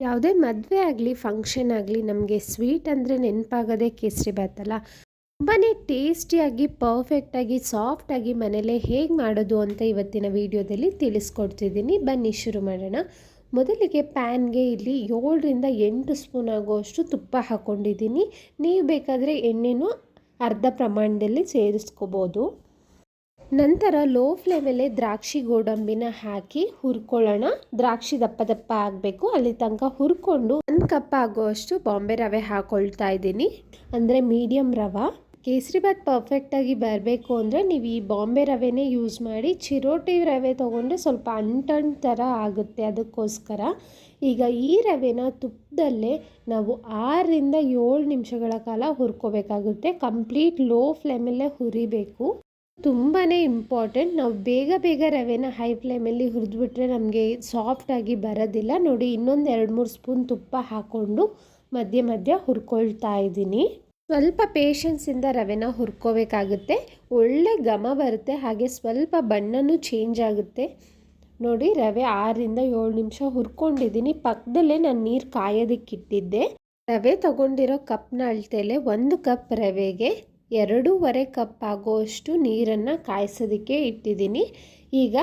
ಯಾವುದೇ ಮದುವೆ ಆಗಲಿ ಫಂಕ್ಷನ್ ಆಗಲಿ, ನಮಗೆ ಸ್ವೀಟ್ ಅಂದರೆ ನೆನಪಾಗೋದೇ ಕೇಸರಿ ಅಲ್ಲ ತುಂಬಾ ಟೇಸ್ಟಿಯಾಗಿ ಪರ್ಫೆಕ್ಟಾಗಿ ಸಾಫ್ಟಾಗಿ ಮನೇಲೇ ಹೇಗೆ ಮಾಡೋದು ಅಂತ ಇವತ್ತಿನ ವಿಡಿಯೋದಲ್ಲಿ ತಿಳಿಸ್ಕೊಡ್ತಿದ್ದೀನಿ. ಬನ್ನಿ ಶುರು ಮಾಡೋಣ. ಮೊದಲಿಗೆ ಪ್ಯಾನ್ಗೆ ಇಲ್ಲಿ ಏಳರಿಂದ ಎಂಟು ಸ್ಪೂನ್ ಆಗುವಷ್ಟು ತುಪ್ಪ ಹಾಕ್ಕೊಂಡಿದ್ದೀನಿ ನೀವು ಬೇಕಾದರೆ ಎಣ್ಣೆನೂ ಅರ್ಧ ಪ್ರಮಾಣದಲ್ಲಿ ಸೇರಿಸ್ಕೋಬೋದು. ನಂತರ ಲೋ ಫ್ಲೇಮಲ್ಲೇ ದ್ರಾಕ್ಷಿ ಗೋಡಂಬಿನ ಹಾಕಿ ಹುರ್ಕೊಳ್ಳೋಣ. ದ್ರಾಕ್ಷಿ ದಪ್ಪ ದಪ್ಪ ಆಗಬೇಕು. ಅಲ್ಲಿ ತನಕ ಹುರ್ಕೊಂಡು ಒಂದು ಕಪ್ ಆಗುವಷ್ಟು ಬಾಂಬೆ ರವೆ ಹಾಕೊಳ್ತಾ ಇದ್ದೀನಿ. ಅಂದರೆ ಮೀಡಿಯಮ್ ರವೆ. ಕೇಸರಿಬಾತ್ ಪರ್ಫೆಕ್ಟಾಗಿ ಬರಬೇಕು ಅಂದರೆ ನೀವು ಈ ಬಾಂಬೆ ರವೆನೇ ಯೂಸ್ ಮಾಡಿ ಚಿರೋಟಿ ರವೆ ತೊಗೊಂಡ್ರೆ ಸ್ವಲ್ಪ ಅಂಟಣ್ ಥರ ಆಗುತ್ತೆ ಅದಕ್ಕೋಸ್ಕರ. ಈಗ ಈ ರವೆನ ತುಪ್ಪದಲ್ಲೇ ನಾವು ಆರರಿಂದ ಏಳು ನಿಮಿಷಗಳ ಕಾಲ ಹುರ್ಕೋಬೇಕಾಗುತ್ತೆ. ಕಂಪ್ಲೀಟ್ ಲೋ ಫ್ಲೇಮಲ್ಲೇ ಹುರಿಬೇಕು. ತುಂಬಾ ಇಂಪಾರ್ಟೆಂಟ್ ನಾವು ಬೇಗ ಬೇಗ ರವೆನ ಹೈ ಫ್ಲೇಮಲ್ಲಿ ಹುರಿದ್ಬಿಟ್ರೆ ನಮಗೆ ಸಾಫ್ಟಾಗಿ ಬರೋದಿಲ್ಲ. ನೋಡಿ, ಇನ್ನೊಂದು ಎರಡು ಮೂರು ಸ್ಪೂನ್ ತುಪ್ಪ ಹಾಕ್ಕೊಂಡು ಮಧ್ಯ ಮಧ್ಯ ಹುರ್ಕೊಳ್ತಾ ಇದ್ದೀನಿ. ಸ್ವಲ್ಪ ಪೇಷನ್ಸಿಂದ ರವೆನ ಹುರ್ಕೋಬೇಕಾಗುತ್ತೆ. ಒಳ್ಳೆ ಘಮ ಬರುತ್ತೆ, ಹಾಗೆ ಸ್ವಲ್ಪ ಬಣ್ಣನೂ ಚೇಂಜ್ ಆಗುತ್ತೆ. ನೋಡಿ, ರವೆ ಆರರಿಂದ ಏಳು ನಿಮಿಷ ಹುರ್ಕೊಂಡಿದ್ದೀನಿ. ಪಕ್ಕದಲ್ಲೇ ನಾನು ನೀರು ಕಾಯೋದಕ್ಕಿಟ್ಟಿದ್ದೆ. ರವೆ ತಗೊಂಡಿರೋ ಕಪ್ನ ಅಳತೆಲೆ ಒಂದು ಕಪ್ ರವೆಗೆ ಎರಡೂವರೆ ಕಪ್ ಆಗೋಷ್ಟು ನೀರನ್ನು ಕಾಯಿಸೋದಕ್ಕೆ ಇಟ್ಟಿದ್ದೀನಿ. ಈಗ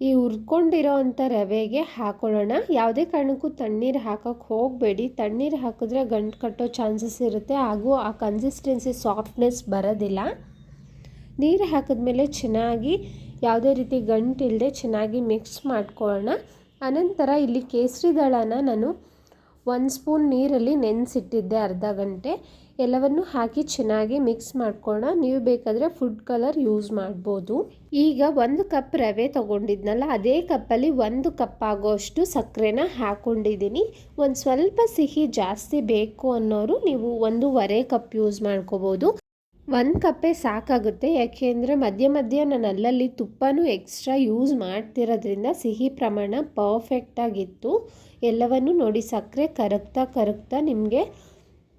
ಈ ಹುರ್ಕೊಂಡಿರೋ ಅಂಥ ರವೆಗೆ ಹಾಕೊಳ್ಳೋಣ. ಯಾವುದೇ ಕಾರಣಕ್ಕೂ ತಣ್ಣೀರು ಹಾಕೋಕ್ಕೆ ಹೋಗಬೇಡಿ. ತಣ್ಣೀರು ಹಾಕಿದ್ರೆ ಗಂಟು ಕಟ್ಟೋ ಚಾನ್ಸಸ್ ಇರುತ್ತೆ. ಹಾಗೂ ಆ ಕನ್ಸಿಸ್ಟೆನ್ಸಿ ಸಾಫ್ಟ್ನೆಸ್ ಬರೋದಿಲ್ಲ. ನೀರು ಹಾಕಿದ್ಮೇಲೆ ಚೆನ್ನಾಗಿ ಯಾವುದೇ ರೀತಿ ಗಂಟಿಲ್ಲದೆ ಚೆನ್ನಾಗಿ ಮಿಕ್ಸ್ ಮಾಡ್ಕೊಳ್ಳೋಣ. ಅನಂತರ ಇಲ್ಲಿ ಕೇಸರಿ ದಳನ ನಾನು ಒಂದು ಸ್ಪೂನ್ ನೀರಲ್ಲಿ ನೆನೆಸಿಟ್ಟಿದ್ದೆ ಅರ್ಧ ಗಂಟೆ. ಎಲ್ಲವನ್ನು ಹಾಕಿ ಚೆನ್ನಾಗಿ ಮಿಕ್ಸ್ ಮಾಡ್ಕೊಳ್ಳೋಣ. ನೀವು ಬೇಕಾದರೆ ಫುಡ್ ಕಲರ್ ಯೂಸ್ ಮಾಡ್ಬೋದು. ಈಗ ಒಂದು ಕಪ್ ರವೆ ತೊಗೊಂಡಿದ್ನಲ್ಲ, ಅದೇ ಕಪ್ಪಲ್ಲಿ ಒಂದು ಕಪ್ ಆಗೋಷ್ಟು ಸಕ್ಕರೆನ ಹಾಕ್ಕೊಂಡಿದ್ದೀನಿ ಒಂದು ಸ್ವಲ್ಪ ಸಿಹಿ ಜಾಸ್ತಿ ಬೇಕು ಅನ್ನೋರು ನೀವು ಒಂದೂವರೆ ಕಪ್ ಯೂಸ್ ಮಾಡ್ಕೋಬೋದು. ಒಂದು ಕಪ್ಪೆ ಸಾಕಾಗುತ್ತೆ. ಯಾಕೆಂದರೆ ಮಧ್ಯ ಮಧ್ಯ ನಾನು ಅಲ್ಲಲ್ಲಿ ತುಪ್ಪನೂ ಎಕ್ಸ್ಟ್ರಾ ಯೂಸ್ ಮಾಡ್ತಿರೋದ್ರಿಂದ ಸಿಹಿ ಪ್ರಮಾಣ ಪರ್ಫೆಕ್ಟಾಗಿತ್ತು ಎಲ್ಲವನ್ನು ನೋಡಿ ಸಕ್ಕರೆ ಕರಗ್ತಾ ಕರಗ್ತಾ ನಿಮಗೆ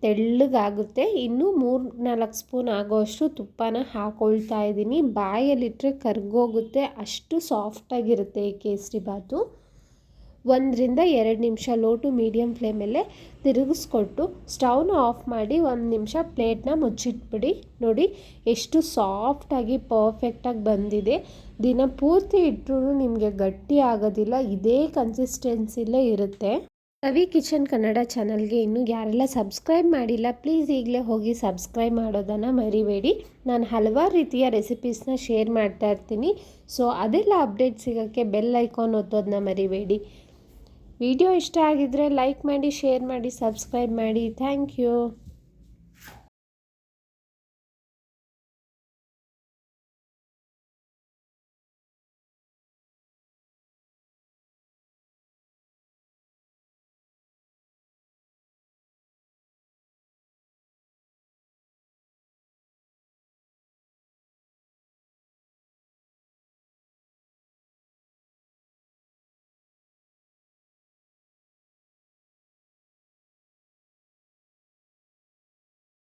ತೆಳ್ಳಗಾಗುತ್ತೆ. ಇನ್ನೂ ಮೂರು ನಾಲ್ಕು ಸ್ಪೂನ್ ಆಗೋಷ್ಟು ತುಪ್ಪನ ಹಾಕ್ಕೊಳ್ತಾ ಇದ್ದೀನಿ. ಬಾಯಲ್ಲಿಟ್ಟರೆ ಕರ್ಗೋಗುತ್ತೆ. ಅಷ್ಟು ಸಾಫ್ಟಾಗಿರುತ್ತೆ ಈ ಕೇಸರಿ ಬಾತು. ಒಂದರಿಂದ ಎರಡು ನಿಮಿಷ ಲೋ ಟು ಮೀಡಿಯಮ್ ಫ್ಲೇಮಲ್ಲೇ ತಿರುಗಿಸ್ಕೊಟ್ಟು ಸ್ಟವ್ನ ಆಫ್ ಮಾಡಿ ಒಂದು ನಿಮಿಷ ಪ್ಲೇಟ್ನ ಮುಚ್ಚಿಟ್ಬಿಡಿ. ನೋಡಿ, ಎಷ್ಟು ಸಾಫ್ಟಾಗಿ ಪರ್ಫೆಕ್ಟಾಗಿ ಬಂದಿದೆ. ದಿನ ಪೂರ್ತಿ ಇಟ್ಟರೂ ನಿಮಗೆ ಗಟ್ಟಿ ಆಗೋದಿಲ್ಲ, ಇದೇ ಕನ್ಸಿಸ್ಟೆನ್ಸಿಲೇ ಇರುತ್ತೆ. ರವಿ ಕಿಚನ್ ಕನ್ನಡ ಚಾನಲ್ಗೆ ಇನ್ನೂ ಯಾರೆಲ್ಲ ಸಬ್ಸ್ಕ್ರೈಬ್ ಮಾಡಿಲ್ಲ, ಪ್ಲೀಸ್ ಈಗಲೇ ಹೋಗಿ ಸಬ್ಸ್ಕ್ರೈಬ್ ಮಾಡೋದನ್ನು ಮರಿಬೇಡಿ. ನಾನು ಹಲವಾರು ರೀತಿಯ ರೆಸಿಪೀಸ್ನ ಶೇರ್ ಮಾಡ್ತಾ ಇರ್ತೀನಿ. ಸೊ, ಅದೆಲ್ಲ ಅಪ್ಡೇಟ್ ಸಿಗೋಕ್ಕೆ ಬೆಲ್ ಐಕಾನ್ ಒತ್ತೋದನ್ನ ಮರಿಬೇಡಿ. ವಿಡಿಯೋ ಇಷ್ಟ ಆಗಿದ್ದರೆ ಲೈಕ್ ಮಾಡಿ ಶೇರ್ ಮಾಡಿ ಸಬ್ಸ್ಕ್ರೈಬ್ ಮಾಡಿ. Thank you.